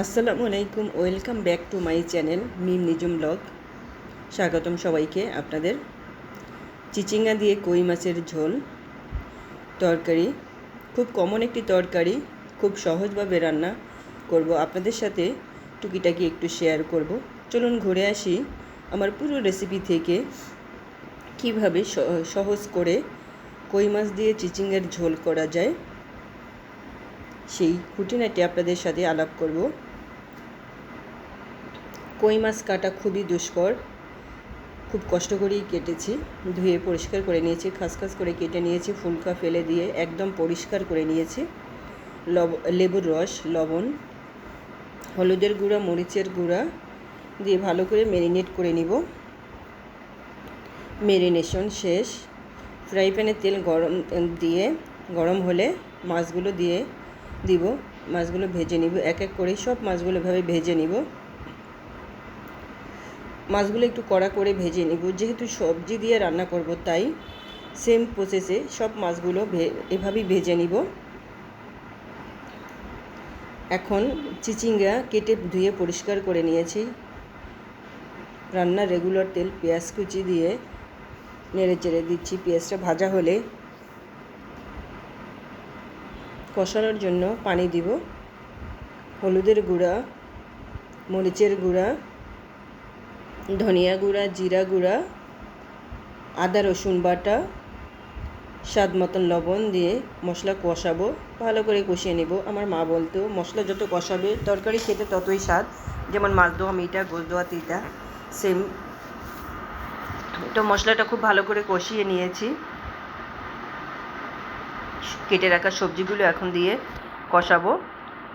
আসসালামু আলাইকুম welcome back to my channel Mim Nijum blog. স্বাগতম সবাইকে আপনাদের। চিচিঙ্গা দিয়ে কই মাছের ঝোল, তরকারি। খুব কমন একটি তরকারি, খুব সহজভাবে রান্না করব। আপনাদের সাথে টুকিটাকি একটু শেয়ার করব। চলুন ঘুরে আসি আমার পুরো রেসিপি থেকে। কীভাবে সহজ করে কই মাছ দিয়ে চিচিঙ্গার ঝোল করা যায়, সেই খুঁটিনাটি আপনাদের সাথে আলাপ করব। কই মাছ কাটা খুবই দুষ্কর। খুব কষ্ট করেই কেটেছি। ধুয়ে পরিষ্কার করে নিয়েছি খাস খাস করে কেটে নিয়েছি, ফুলকা ফেলে দিয়ে একদম পরিষ্কার করে নিয়েছি। লব, লেবুর রস, লবণ, হলুদের গুঁড়া, মরিচের গুঁড়া দিয়ে ভালো করে ম্যারিনেট করে নিব। মেরিনেশন শেষ। ফ্রাই প্যানে তেল গরম, দিয়ে, গরম হলে মাছগুলো দিয়ে দিব। মাছগুলো ভেজে নিব। এক এক করে সব মাছগুলো এভাবে ভেজে নিব। মাছগুলো একটু কড়া করে ভেজে নিব। যেহেতু সবজি দিয়ে রান্না করব, তাই সেম প্রসেসে সব মাছগুলো এভাবেই ভেজে নিব। এখন চিচিঙ্গা কেটে ধুয়ে পরিষ্কার করে নিয়েছি। রান্নার রেগুলার তেল পেঁয়াজ কুচি দিয়ে নেড়ে চেড়ে দিচ্ছি। পেঁয়াজটা ভাজা হলে কষানোর জন্য পানি দিব। হলুদের গুঁড়া, মরিচের গুঁড়া ধনিয়া গুঁড়া, জিরা গুঁড়া, আদা, রসুন বাটা, স্বাদ মতন লবণ দিয়ে মশলা কষাবো, ভালো করে কষিয়ে নেব। আমার মা বলতো মশলা যত কষাবে, তরকারি খেতে ততই স্বাদ। যেমন মাছ দোয়া মিটা গোস দোয়া তিতা, সেম। তো মশলাটা খুব ভালো করে কষিয়ে নিয়েছি। কেটে রাখা সবজিগুলো এখন দিয়ে কষাবো।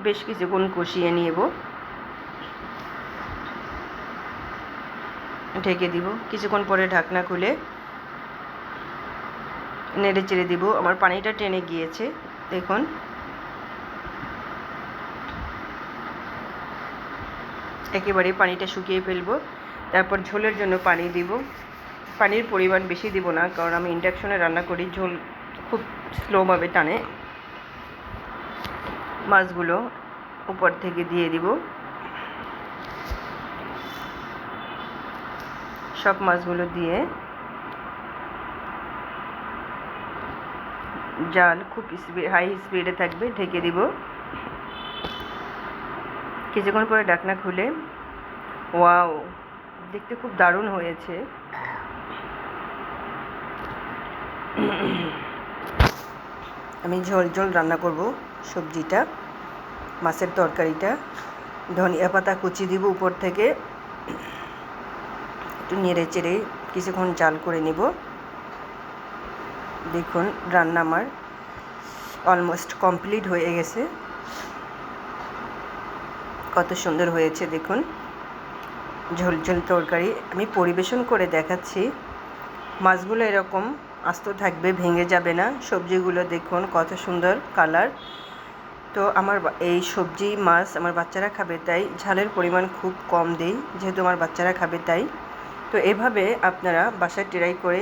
বেশ কিছুক্ষণ কষিয়ে নিব। ঢেকে দিব। কিছুক্ষণ পরে ঢাকনা খুলে নেড়ে চেড়ে দিব। আমার পানিটা টেনে গিয়েছে। দেখুন। একেবারে পানিটা শুকিয়ে ফেলব। তারপর ঝোলের জন্য পানি দিব। পানির পরিমাণ বেশি দিব না, কারণ আমি ইন্ডাকশনে রান্না করি। ঝোল খুব স্লোভাবে টানে। মাছগুলো উপর থেকে দিয়ে দিব। সব মাছগুলো দিয়ে জাল খুব স্পিড হাই স্পিডে থাকবে, ঢেকে দিব। কিছুক্ষণ পরে ডাকনা খুলে, ওয়াও, দেখতে খুব দারুণ হয়েছে। আমি ঝোল ঝোল রান্না করব, সবজিটা, মাছের তরকারিটা, ধনিয়া পাতা কুচি দিব উপর থেকে। একটু নেড়ে চেড়ে কিছুক্ষণ জাল করে নিব। দেখুন, রান্না আমার অলমোস্ট কমপ্লিট হয়ে গেছে। কত সুন্দর হয়েছে, দেখুন। ঝোল ঝোল তরকারি আমি পরিবেশন করে দেখাচ্ছি। মাছগুলো এরকম আস্ত থাকবে, ভেঙে যাবে না। সবজিগুলো দেখুন, কত সুন্দর কালার তো আমার এই সবজি, মাছ আমার বাচ্চারা খাবে, তাই ঝালের পরিমাণ খুব কম দেই, যেহেতু আমার বাচ্চারা খাবে, তাই। তো এভাবে আপনারা বাসায় ট্রাই করে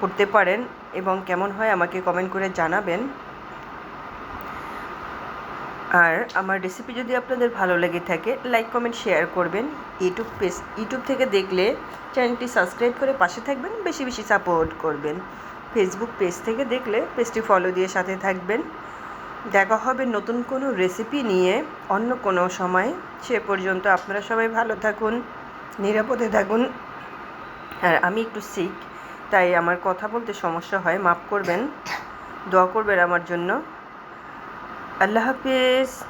করতে পারেন এবং কেমন হয় আমাকে কমেন্ট করে জানাবেন। আর আমার রেসিপি যদি আপনাদের ভালো লেগে থাকে লাইক কমেন্ট শেয়ার করবেন। ইউটিউব পেজ ইউটিউব থেকে দেখলে চ্যানেলটি সাবস্ক্রাইব করে পাশে থাকবেন, বেশি বেশি সাপোর্ট করবেন। ফেসবুক পেজ থেকে দেখলে পেজটি ফলো দিয়ে সাথে থাকবেন। দেখা হবে নতুন কোনো রেসিপি নিয়ে অন্য কোনো সময়। সে পর্যন্ত আপনারা সবাই ভালো থাকুন। নিরাপদে থাকুন। আর আমি একটু শিখ তাই আমার কথা বলতে সমস্যা হয়, মাফ করবেন। দোয়া করবেন আমার জন্য। আল্লাহ হাফিজ।